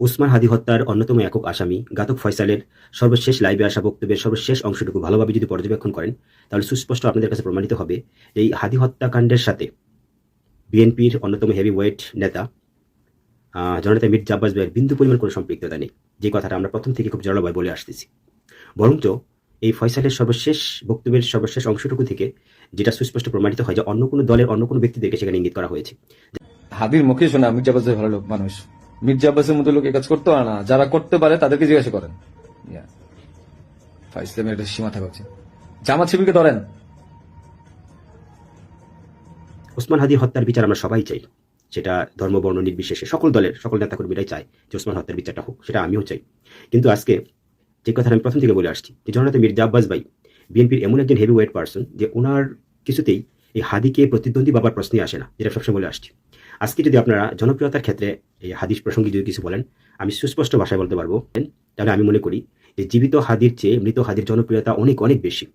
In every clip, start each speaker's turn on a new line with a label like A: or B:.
A: উসমান হাদি হত্যার অন্যতম একক আসামি গাতক ফয়সালের সর্বশেষ লাইভে আসা বক্তব্যের সর্বশেষ অংশটুকু ভালোভাবে যদি পর্যবেক্ষণ করেন তাহলে সুস্পষ্ট আপনাদের কাছে প্রমাণিত হবে এই হাদি হত্যাকাণ্ডের সাথে বিএনপির অন্যতম হেভি ওয়েট নেতা আহ, জননেতা মির্জা আব্বাস ভাইয়ের বিন্দু পরিমাণ কোনো সম্পৃক্ততা নেই। যে কথাটা আমরা প্রথম থেকে খুব জড়ভাবে বলে আসতেছি। বরঞ্চ এই ফয়সালের সর্বশেষ বক্তব্যের সর্বশেষ অংশটুকু থেকে যেটা সুস্পষ্ট প্রমাণিত হয় যে অন্য কোনো দলের অন্য কোনো ব্যক্তিদেরকে সেখানে ইঙ্গিত করা হয়েছে।
B: হাদির মুখে শোনা মির্জা আব্বাস ভালো লোক মানুষ। মির্জা আব্বাসের মতো লোক কাজ করতে পারে না। যারা করতে পারে, তাদেরকে জিজ্ঞাসা করেন। ইসলামের একটা সীমা থাকা উচিত। জামাত শিবিরকে ধরেন।
A: ওসমান হাদির হত্যার বিচার আমরা সবাই চাই। সেটা ধর্ম, বর্ণ, নির্বিশেষে সকল দলের, সকল নেতাকর্মীরাই চায় যে ওসমান হত্যার বিচারটা হোক, সেটা আমিও চাই। কিন্তু আজকে যে কথা আমি প্রথম থেকে বলে আসছি, যে জননেতা মির্জা আব্বাস ভাই, বিএনপির এমন একজন হেভি ওয়েট পার্সন যে ওনার কিছুতেই এই হাদিকে প্রতিদ্বন্দ্বী বাবার প্রশ্নই আসে না, যেটা সবসময় বলে আসছি। আজকে যদি আপনারা জনপ্রিয়তার ক্ষেত্রে এই হাদিস প্রসঙ্গে যদি কিছু বলেন, আমি সুস্পষ্ট ভাষায় বলতে পারব, তাহলে আমি মনে করি যে জীবিত হাদির চেয়ে মৃত হাদির জনপ্রিয়তা অনেক অনেক বেশি।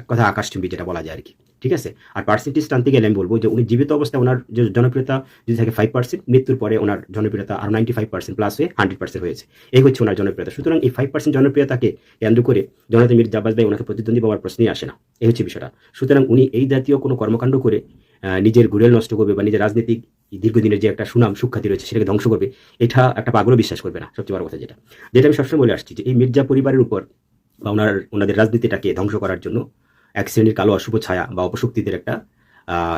A: এক কথা আকাশচুম্বী যেটা বলা যায় আর কি। ঠিক আছে? আর পার্সেন্টেজ টানতে গেলে আমি বলব যে উনি জীবিত অবস্থায় ওনার যে জনপ্রিয়তা, যদি থাকে ফাইভ পার্সেন্ট মৃত্যুর পরে ওনার জনপ্রিয়তা আর নাইনটি ফাইভ পার্সেন্ট প্লাস হয়ে হান্ড্রেড পার্সেন্ট হয়েছে। এই হচ্ছে ওনার জনপ্রিয়তা। সুতরাং এই ফাইভ পার্সেন্ট জনপ্রিয়তাকে কেন্দ্র করে জনতা মির জাবাজ ভাই ওনাকে প্রতিদ্বন্দ্বী পাওয়ার প্রশ্নই আসে না। এই হচ্ছে বিষয়টা। সুতরাং উনি এই জাতীয় কোনো কর্মকাণ্ড করে নিজের গুরেল নষ্ট করবে বা নিজের রাজনৈতিক দীর্ঘদিনের যে একটা সুনাম, সুখ্যাতি রয়েছে সেটাকে ধ্বংস করবে, এটা একটা পাগলও বিশ্বাস করবে না, সবচেয়ে বড় কথা যেটা। যেটা আমি সবসময় বলে আসছি যে এই মির্জা পরিবারের উপর বা ওনার, ওনাদের রাজনীতিটাকে ধ্বংস করার জন্য এক শ্রেণির কালো অশুভ ছায়া বা অপশক্তিদের একটা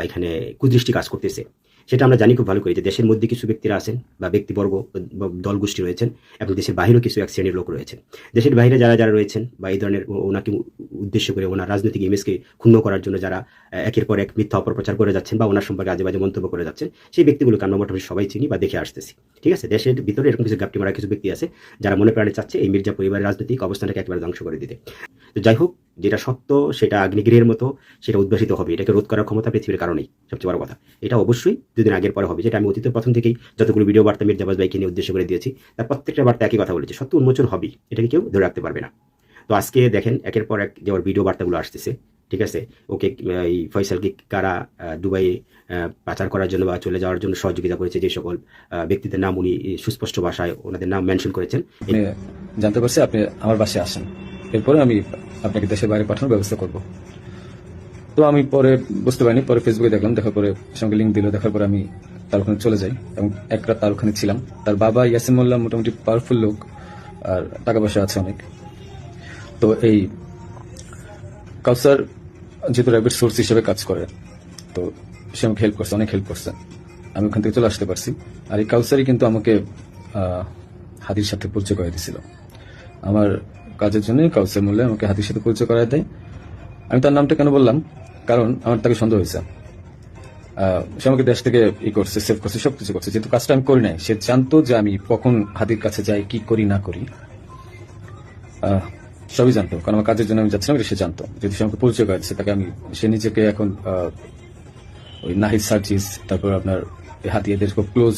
A: এখানে কুদৃষ্টি কাজ করতেছে। সেটা আমরা জানি খুব ভালো করি যে দেশের মধ্যে কিছু ব্যক্তিরা আছেন বা ব্যক্তিবর্গ, বা দল গোষ্ঠী রয়েছেন এবং দেশের বাইরেও কিছু এক শ্রেণির লোক রয়েছেন। দেশের বাইরে যারা যারা রয়েছেন বা এই ধরনের ওনাকে উদ্দেশ্য করে ওনার রাজনৈতিক ইমেজকে ক্ষুণ্ণ করার জন্য যারা একের পর এক মিথ্যা অপপ্রচার করে যাচ্ছেন বা ওনার সম্পর্কে আজে বাজে মন্তব্য করে যাচ্ছেন, সেই ব্যক্তিগুলোকে আমরা মোটামুটি সবাই চিনি বা দেখে আসতেছি। ঠিক আছে? দেশের ভিতরে এরকম কিছু গাপটি মারা কিছু ব্যক্তি আছে যারা মনে প্রাণে চাচ্ছে এই মির্জা পরিবারের রাজনৈতিক অবস্থানটাকে একেবারে ধ্বংস করে দিতে। তো যাই হোক যেটা সত্য, সেটা অগ্নিগৃহের মতো, সেটা উদ্ভাসিত হবে। এটাকে রোধ করার ক্ষমতা পৃথিবীর কারণেই, সবচেয়ে বড় কথা। এটা অবশ্যই দুদিন আগের পরে হবে। যেটা আমি অতীতের প্রথম থেকেই যতগুলো ভিডিও বার্তা মির্জাবাজ ভাইকে নিয়ে উদ্দেশ্য করে দিয়েছি, তার প্রত্যেকটা বার্তা একই কথা বলেছে। সত্য উন্মোচন হবেই। এটাকে কেউ ধরে রাখতে পারবে না। তো আজকে দেখেন, একের পর এক যে ভিডিও বার্তাগুলো আসতেছে, ঠিক আছে? ওকে এই ফয়সালকে কারা দুবাইয়ে পাচার করার জন্য বা চলে যাওয়ার জন্য সহযোগিতা করেছে যে সকল ব্যক্তিদের নাম উনি সুস্পষ্ট ভাষায় ওনাদের নাম মেনশন করেছেন।
B: জানতে পারছি আপনি আমার বাসায় আসেন। এরপরে আমি আপনাকে দেশের বাইরে পাঠানোর ব্যবস্থা করব। তো আমি পরে বুঝতে পারিনি, পরে ফেসবুকে দেখলাম, দেখার পরে সঙ্গে লিঙ্ক দিল, দেখার পরে আমি তার ওখানে চলে যাই এবং এক রাত তার ওখানে ছিলাম। তার বাবা ইয়াসিন মোল্লা মোটামুটি পাওয়ারফুল লোক আর টাকা পয়সা আছে অনেক। তো এই কাউসার যেহেতু র্যাবিট সোর্স হিসেবে কাজ করে, তো সে আমাকে হেল্প করছে, অনেক হেল্প করছে। আমি ওখান থেকে চলে আসতে পারছি। আর এই কাউসারই কিন্তু আমাকে হাদির সাথে পরিচয় করে দিয়েছিল। আমার কাজের জন্য কাউসার মূল্যে আমাকে হাদির সাথে পরিচয় করায় দেয়। আমি তার নামটা কেন বললাম? কারণ আমার তাকে সন্দেহ হয়েছে। সে আমাকে দেশ থেকে ই করছে সেভ করছে, সবকিছু করছে। যেহেতু কাজটা আমি করি নাই, সে জানতো যে আমি কখন হাদির কাছে যাই, কি করি, না করি। সবই জানতো। কারণ আমার কাজের জন্য আমি যাচ্ছিলাম সে জানতো। যদি সে আমাকে পরিচয় করে তাকে আমি, সে নিজেকে এখন ওই নাহিদ সার্জিস, তারপর আপনার হাতিয়াদের খুব ক্লোজ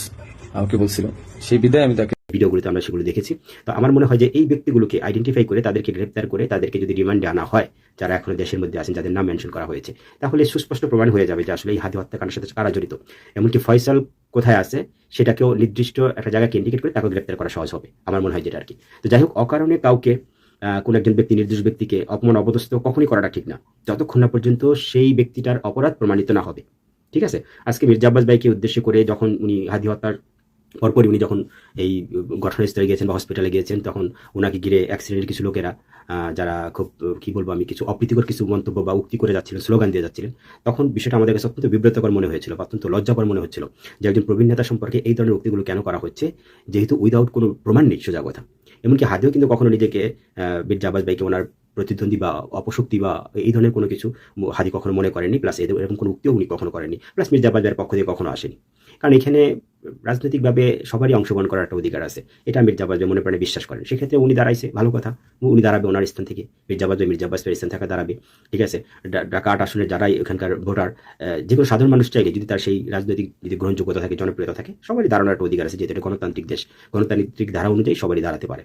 B: আমাকে বলছিল। সেই বিদায় আমি তাকে
A: ভিডিওগুলোতে আমরা সেগুলো দেখেছি। তো আমার মনে হয় যে এই ব্যক্তিগুলোকে আইডেন্টিফাই করে, তাদেরকে গ্রেপ্তার করে, তাদেরকে যদি রিমান্ডে আনা হয়, যারা এখনও দেশের মধ্যে আছেন, যাদের নাম মেনশন করা হয়েছে, তাহলে সুস্পষ্ট প্রমাণ হয়ে যাবে যে আসলে এই হাতি হত্যাকাণ্ডের সাথে কারা জড়িত। এমনকি ফয়সাল কোথায় আছে, সেটাকেও নির্দিষ্ট একটা জায়গাকে ইন্ডিকেট করে তাকে গ্রেপ্তার করা সহজ হবে, আমার মনে হয় যেটা আর কি তো যাই হোক, অকারণে কাউকে কোন একজন ব্যক্তি নির্দিষ্ট ব্যক্তিকে অপমান, অপদস্থ কখনই করাটা ঠিক না। যতক্ষণ না পর্যন্ত সেই ব্যক্তিটার অপরাধ প্রমাণিত না হবে। ঠিক আছে? আজকে মির্জা আব্বাস ভাইকে উদ্দেশ্য করে যখন উনি হাদি হত্যার পরপরই উনি যখন এই ঘটনাস্থলে গিয়েছেন বা হসপিটালে গিয়েছেন, তখন ওনাকে ঘিরে শ্রেণির কিছু লোকেরা যারা খুব, কি বলব আমি, কিছু অপ্রীতিকর কিছু মন্তব্য বা উক্তি করে যাচ্ছিলেন, স্লোগান দিয়ে যাচ্ছিলেন, তখন বিষয়টা আমাদের কাছে অত্যন্ত বিব্রতকর মনে হয়েছিল অত্যন্ত লজ্জাকর মনে হচ্ছিল যে একজন প্রবীণ নেতা সম্পর্কে এই ধরনের উক্তিগুলো কেন করা হচ্ছে, যেহেতু উইদাউট কোনো প্রমাণ নেই সোজা কথা। এমনকি হাদিও কিন্তু কখনো নিজেকে মির্জা আব্বাস ভাইকে ওনার প্রতিদ্বন্দ্বী বা অপশক্তি বা এই ধরনের কোনো কিছু হাদি কখনো মনে করেননি প্লাস এরকম কোনো উক্তিও উনি কখনো করেনি প্লাস মির্জা আব্বাস পক্ষ থেকে কখনো আসেনি। কারণ এখানে রাজনৈতিকভাবে সবারই অংশগ্রহণ করার একটা অধিকার আছে, এটা ভাই মনে প্রাণে বিশ্বাস করেন। সেক্ষেত্রে উনি দাঁড়াইছে, ভালো কথা, উনি দাঁড়াবে ওনার স্থান থেকে ভাই মির্জাবাজ ভাইয়ের স্থান থেকে দাঁড়াবে, ঠিক আছে? ঢাকা আট আসনের যারাই এখানকার ভোটার যে কোনো সাধারণ মানুষ চাইলে যদি তার সেই রাজনৈতিক যদি গ্রহণযোগ্যতা থাকে, জনপ্রিয়তা থাকে, সবারই দাঁড়ানোর একটা অধিকার আছে, যেহেতু গণতান্ত্রিক দেশ, গণতান্ত্রিক ধারা অনুযায়ী সবারই দাঁড়াতে পারে।